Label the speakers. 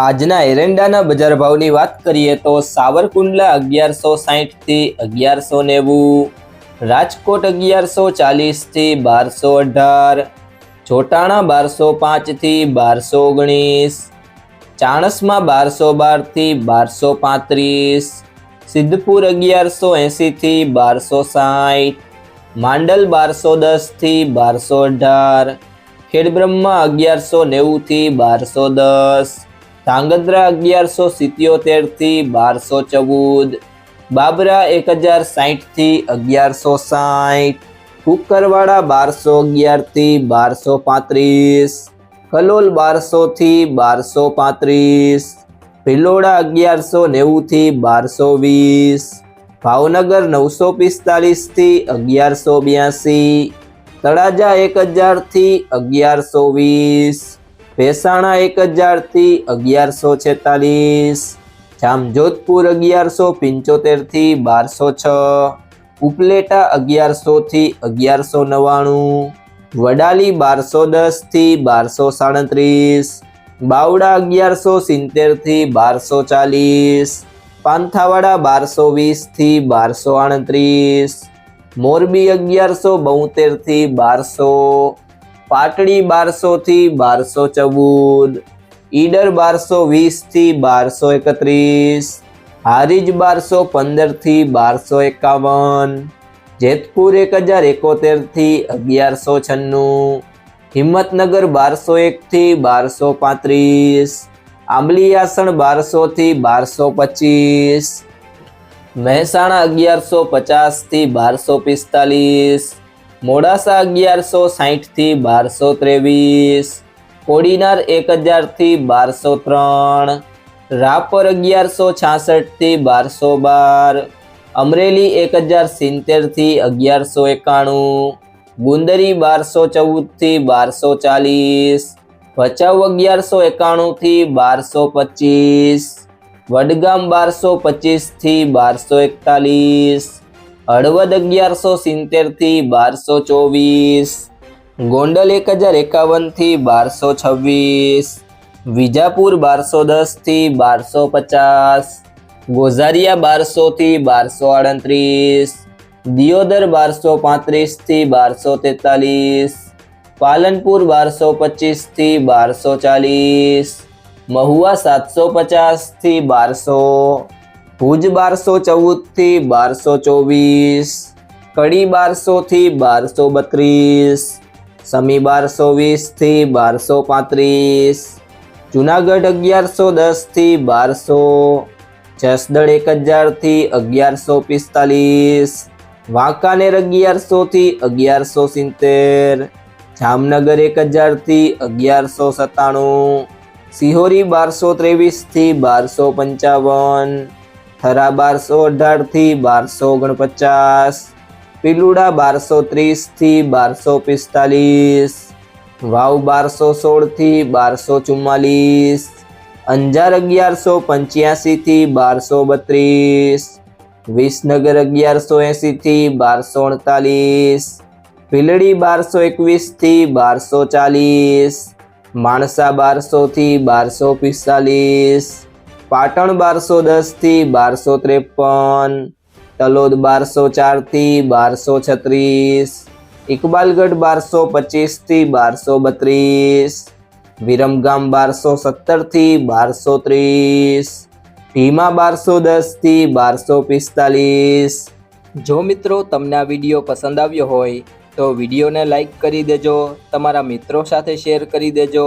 Speaker 1: આજના એરંડાના બજાર ભાવની વાત કરીએ તો સાવરકુંડલા અગિયારસો સાહીઠથી અગિયારસો નેવું, રાજકોટ અગિયારસો ચાલીસથી બારસો અઢાર જોટાણા બારસો પાંચથી બારસો ઓગણીસ, ચાણસમાં બારસો બારથી બારસો પાંત્રીસ, સિદ્ધપુર અગિયારસો એંસીથી બારસો સાઠ માંડલ બારસો દસથી બારસો અઢાર, ખેડબ્રહ્મા અગિયારસો નેવુંથી બારસો દસ ધાંગધ્રા અગિયારસો સિત્યોતેરથી બારસો ચૌદ, બાબરા એક હજાર સાહીઠથી અગિયારસો સાઠ કુકરવાડા બારસો અગિયારથી બારસો પાંત્રીસ, કલોલ બારસોથી બારસો પાંત્રીસ, ભિલોડા અગિયારસો નેવુંથી બારસો વીસ, ભાવનગર નવસો પિસ્તાલીસથી અગિયારસો બ્યાસી, તળાજા એક હજારથી અગિયારસો વીસ ભેસાણા એક હજારથી અગિયારસો છેતાલીસ. જામજોધપુર અગિયારસો પંચોતેરથી બારસો છ. ઉપલેટા અગિયારસોથી અગિયારસો નવ્વાણું. વડાલી બારસો દસથી બારસો સાડત્રીસ. બાવડા અગિયારસો સિત્તેરથી બારસો ચાલીસ. પાંથાવાડા બારસો વીસથી બારસો આડત્રીસ. મોરબી અગિયારસો બોતેરથી બારસો. પાટડી બારસોથી બારસો ચૌદ, ઈડર બારસો વીસથી બારસો એકત્રીસ, હારીજ બારસો પંદરથી બારસો એકાવન, જેતપુર એક હજાર એકોતેરથી અગિયારસો છન્નું, હિંમતનગર બારસો એકથી બારસો પાંત્રીસ આંબલીયાસણ બારસોથી બારસો પચીસ, મહેસાણા અગિયારસો પચાસથી બારસો પિસ્તાલીસ મોડાસા અગિયારસો સાહીઠથી બારસો ત્રેવીસ, કોડીનાર એક હજારથી બારસો ત્રણ, રાપર અગિયારસો છાસઠથી બારસો બાર, અમરેલી એક હજાર સિત્તેરથી અગિયારસો એકાણું, ગુંદરી બારસો ચૌદથી બારસો ચાલીસ, ભચાઉ અગિયારસો એકાણુંથી બારસો પચીસ, વડગામ બારસો પચીસથી બારસો એકતાલીસ હળવદ અગિયારસો સિત્તેરથી બારસો ચોવીસ ગોંડલ એક હજાર એકાવનથી બારસો છવ્વીસ વિજાપુર બારસો દસથી બારસો પચાસ ગોઝારિયા બારસોથી બારસો આડત્રીસ દિયોદર બારસો પાંત્રીસથી બારસો તેતાલીસ પાલનપુર બારસો પચીસથી બારસો ચાલીસ મહુવા સાતસો પચાસથી બારસો ભુજ બારસો ચૌદથી બારસો ચોવીસ, કડી બારસોથી બારસો બત્રીસ, સમી બારસો વીસથી બારસો પાંત્રીસ, જુનાગઢ અગિયારસો દસથી બારસો જસદળ એક હજારથી અગિયારસો પિસ્તાલીસ, વાંકાનેર અગિયારસોથી અગિયારસો સિત્તેર, જામનગર એક હજારથી અગિયારસો સત્તાણું, સિહોરી બારસો ત્રેવીસથી બારસો પંચાવન થરા બારસો અઢારથી બારસો ઓગણપચાસ, પિલુડા બારસો ત્રીસથી બારસો પિસ્તાલીસ, વાવ બારસો સોળથી બારસો ચુમ્માલીસ, અંજાર અગિયારસો પંચ્યાસીથી બારસો બત્રીસ, વિસનગર અગિયારસો એંશીથી બારસો અડતાલીસ, ભીલડી બારસો એકવીસથી બારસો ચાલીસ, માણસા બારસોથી બારસો પિસ્તાલીસ પાટણ બારસો દસથી બારસો ત્રેપન, તલોદ બારસો ચારથી બારસો છત્રીસ, ઇકબાલગઢ બારસો પચીસથી બારસો બત્રીસ, વિરમગામ બારસો સત્તરથી બારસો ત્રીસ, ભીમા બારસો દસથી બારસો પિસ્તાલીસ. જો મિત્રો તમને આ વીડિયો પસંદ આવ્યો હોય, તો વિડીયોને લાઈક કરી દેજો, તમારા મિત્રો સાથે શેર કરી દેજો.